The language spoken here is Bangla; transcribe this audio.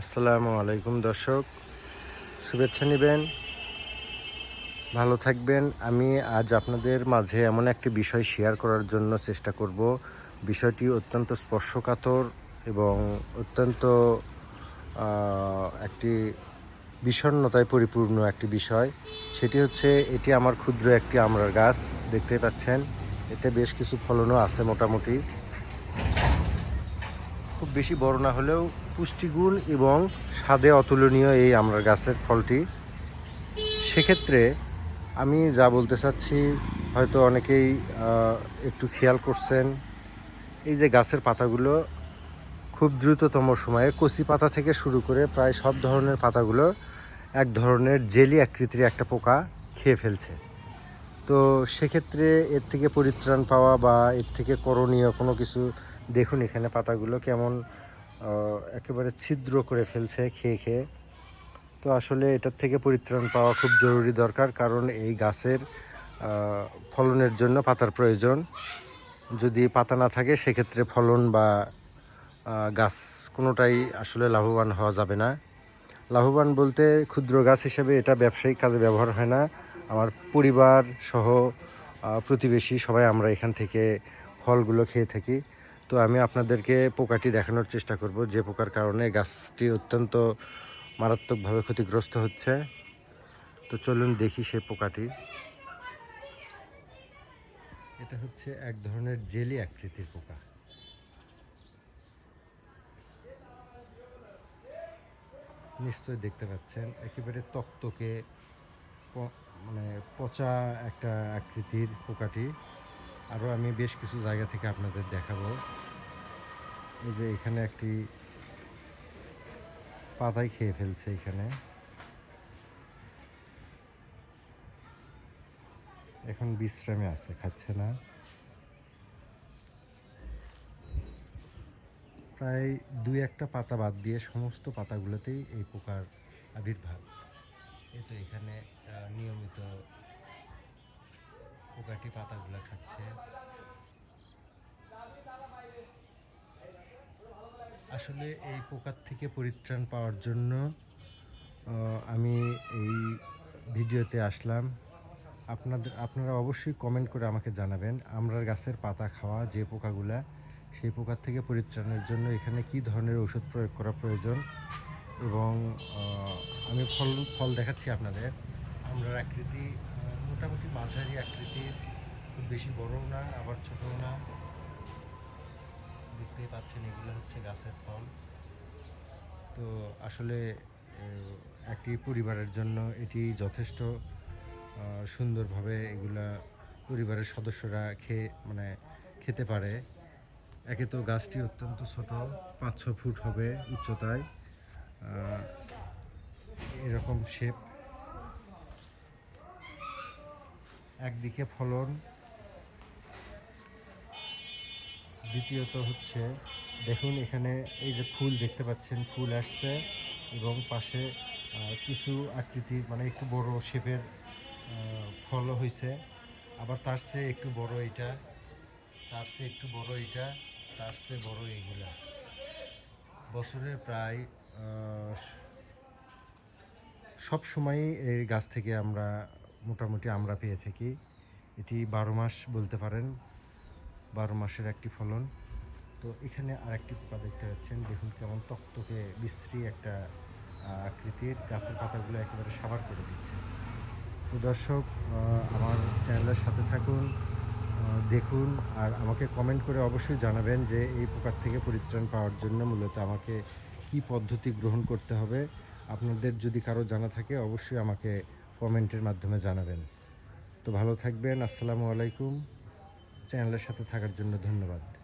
আসসালামু আলাইকুম দর্শক, শুভেচ্ছা নেবেন, ভালো থাকবেন। আমি আজ আপনাদের মাঝে এমন একটি বিষয় শেয়ার করার জন্য চেষ্টা করব। বিষয়টি অত্যন্ত স্পর্শকাতর এবং অত্যন্ত একটি বিষণ্ণতায় পরিপূর্ণ একটি বিষয়। সেটি হচ্ছে, এটি আমার ক্ষুদ্র একটি আমরার গাছ দেখতে পাচ্ছেন। এতে বেশ কিছু ফলনও আছে মোটামুটি। খুব বেশি বড় না হলেও পুষ্টিগুণ এবং স্বাদে অতুলনীয় এই আমড়ার গাছের ফলটি। সেক্ষেত্রে আমি যা বলতে চাচ্ছি, হয়তো অনেকেই একটু খেয়াল করছেন, এই যে গাছের পাতাগুলো খুব দ্রুততম সময়ে কচি পাতা থেকে শুরু করে প্রায় সব ধরনের পাতাগুলো এক ধরনের জেলি আকৃতির একটা পোকা খেয়ে ফেলছে। তো সেক্ষেত্রে এর থেকে পরিত্রাণ পাওয়া বা এর থেকে করণীয় কোনো কিছু দেখুন এখানে পাতাগুলো কেমন একেবারে ছিদ্র করে ফেলছে খেয়ে খেয়ে। তো আসলে এটার থেকে পরিত্রাণ পাওয়া খুব জরুরি দরকার, কারণ এই গাছের ফলনের জন্য পাতার প্রয়োজন। যদি পাতা না থাকে, সেক্ষেত্রে ফলন বা গাছ কোনোটাই আসলে লাভবান হওয়া যাবে না। লাভবান বলতে ক্ষুদ্র গাছ হিসেবে এটা ব্যবসায়িক কাজে ব্যবহার হয় না। আমার পরিবার সহ প্রতিবেশী সবাই আমরা এখান থেকে ফলগুলো খেয়ে থাকি। তো আমি আপনাদেরকে পোকাটি দেখানোর চেষ্টা করব। যে পোকার কারণে গাছটি অত্যন্ত মারাত্মকভাবে ক্ষতিগ্রস্ত হচ্ছে। তো চলুন দেখি সেই পোকাটি। এটা হচ্ছে এক ধরনের জেলি আকৃতির পোকা। নিশ্চয়ই দেখতে পাচ্ছেন, একেবারে তক্তকে মানে পচা একটা আকৃতির পোকাটি। আরও আমি বেশ কিছু জায়গা থেকে আপনাদের দেখাবো। এই যে এখানে একটি পাতাই খেয়ে ফেলছে এখানে। এখন বিশ্রামে আছে, খাচ্ছে না। প্রায় দুই একটা পাতা বাদ দিয়ে সমস্ত পাতাগুলোতেই এই পোকার আবির্ভাব। এই তো এখানে নিয়মিত পোকাটি পাতাগুলো খাচ্ছে। আসলে এই পোকার থেকে পরিত্রাণ পাওয়ার জন্য আমি এই ভিডিওতে আসলাম। আপনাদের আপনারা অবশ্যই কমেন্ট করে আমাকে জানাবেন, আমরার গাছের পাতা খাওয়া, যে পোকাগুলা, সেই পোকার থেকে পরিত্রাণের জন্য এখানে কি ধরনের ওষুধ প্রয়োগ করা প্রয়োজন এবং আমি ফল ফল দেখাচ্ছি আপনাদের। আমরার আকৃতি মোটামুটি মাঝারি আকৃতির, খুব বেশি বড়ও না, আবার ছোটও না। দেখতেই পাচ্ছেন, এগুলো হচ্ছে গাছের ফল। তো আসলে একটি পরিবারের জন্য এটি যথেষ্ট সুন্দরভাবে এগুলা পরিবারের সদস্যরা খেয়ে মানে খেতে পারে। একে তো গাছটি অত্যন্ত ছোট, পাঁচ ছ ফুট হবে উচ্চতায়। এরকম শেপ একদিকে ফলন, দ্বিতীয়ত হচ্ছে, দেখুন এখানে এই যে ফুল দেখতে পাচ্ছেন, ফুল আসছে এবং পাশে কিছু আকৃতির মানে একটু বড় শেপের ফলও হয়েছে আবার তার চেয়ে একটু বড় এটা তার চেয়ে একটু বড় এটা তার চেয়ে বড় এইগুলা। বছরে প্রায় সব সময়ই এই গাছ থেকে আমরা মোটামুটি আমরা পেয়ে থাকি। এটি বারো মাস বলতে পারেন, বারো মাসের একটি ফলন। তো এখানে আরেকটি পোকা দেখতে পাচ্ছেন, দেখুন কেমন তক্তকে বিশ্রী একটা আকৃতির। গাছের পাতাগুলো একেবারে সাবার করে দিচ্ছে। তো দর্শক আমার চ্যানেলের সাথে থাকুন দেখুন, আর আমাকে কমেন্ট করে অবশ্যই জানাবেন যে এই পোকার থেকে পরিত্রাণ পাওয়ার জন্য মূলত আমাকে কি পদ্ধতি গ্রহণ করতে হবে। আপনাদের যদি কারও জানা থাকে, অবশ্যই আমাকে কমেন্টের মাধ্যমে জানাবেন। তো ভালো থাকবেন আসসালামু আলাইকুম। চ্যানেলের সাথে থাকার জন্য ধন্যবাদ।